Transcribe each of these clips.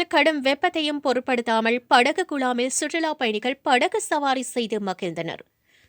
இந்நிலையில் கடும் வெப்பத்தையும் பொருட்படுத்தாமல் படகு குழாமில் சுற்றுலா பயணிகள் படகு சவாரி செய்து மகிழ்ந்தனர்.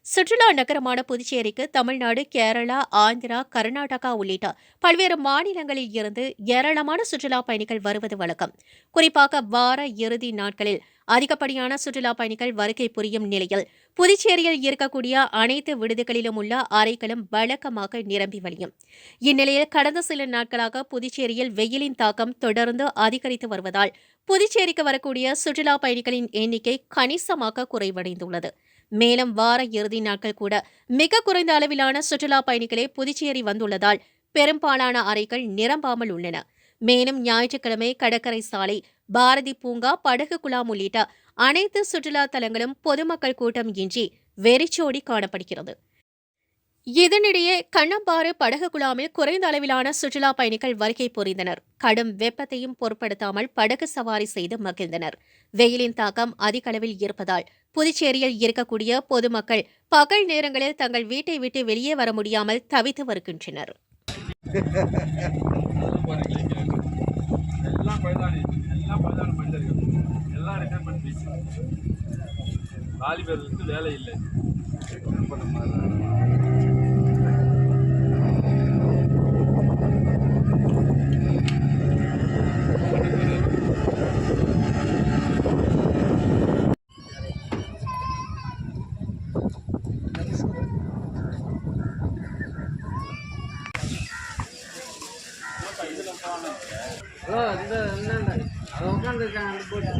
சுற்றுலா நகரமான புதுச்சேரிக்கு தமிழ்நாடு கேரளா ஆந்திரா கர்நாடகா உள்ளிட்ட பல்வேறு மாநிலங்களில் இருந்து ஏராளமான சுற்றுலா பயணிகள் வருவது வழக்கம். குறிப்பாக வார இறுதி நாட்களில் அதிகப்படியான சுற்றுலா பயணிகள் வருகை புரியும் நிலையில் புதுச்சேரியில் இருக்கக்கூடிய அனைத்து விடுதிகளிலும் உள்ள அறைகளும் வழக்கமாக நிரம்பி வழியும். இந்நிலையில் கடந்த சில நாட்களாக புதுச்சேரியில் வெயிலின் தாக்கம் தொடர்ந்து அதிகரித்து வருவதால் புதுச்சேரிக்கு வரக்கூடிய சுற்றுலா பயணிகளின் எண்ணிக்கை கணிசமாக குறைவடைந்துள்ளது. மேலும் வார இறுதி நாட்கள் கூட மிக குறைந்த அளவிலான சுற்றுலா பயணிகளே புதுச்சேரி வந்துள்ளதால் பெரும்பாலான அறைகள் நிரம்பாமல் உள்ளன. மேலும் ஞாயிற்றுக்கிழமை கடற்கரை சாலை பாரதி பூங்கா படகு குழாம் உள்ளிட்ட அனைத்து சுற்றுலா தலங்களும் பொதுமக்கள் கூட்டம் இன்றி வெறிச்சோடி காணப்படுகிறது. இதனிடையே கண்ணம்பாறு படகு குழாமில் குறைந்த அளவிலான சுற்றுலா பயணிகள் வருகை புரிந்தனர். கடும் வெப்பத்தையும் பொருட்படுத்தாமல் படகு சவாரி செய்து மகிழ்ந்தனர். வெயிலின் தாக்கம் அதிக அளவில் இருப்பதால் புதுச்சேரியில் இருக்கக்கூடிய பொதுமக்கள் பகல் நேரங்களில் தங்கள் வீட்டை விட்டு வெளியே வர முடியாமல் தவித்து வருகின்றனர். எல்லாம் பழுதானி ஹலோ இந்த உட்காந்துருக்காங்க அந்த போட்டு.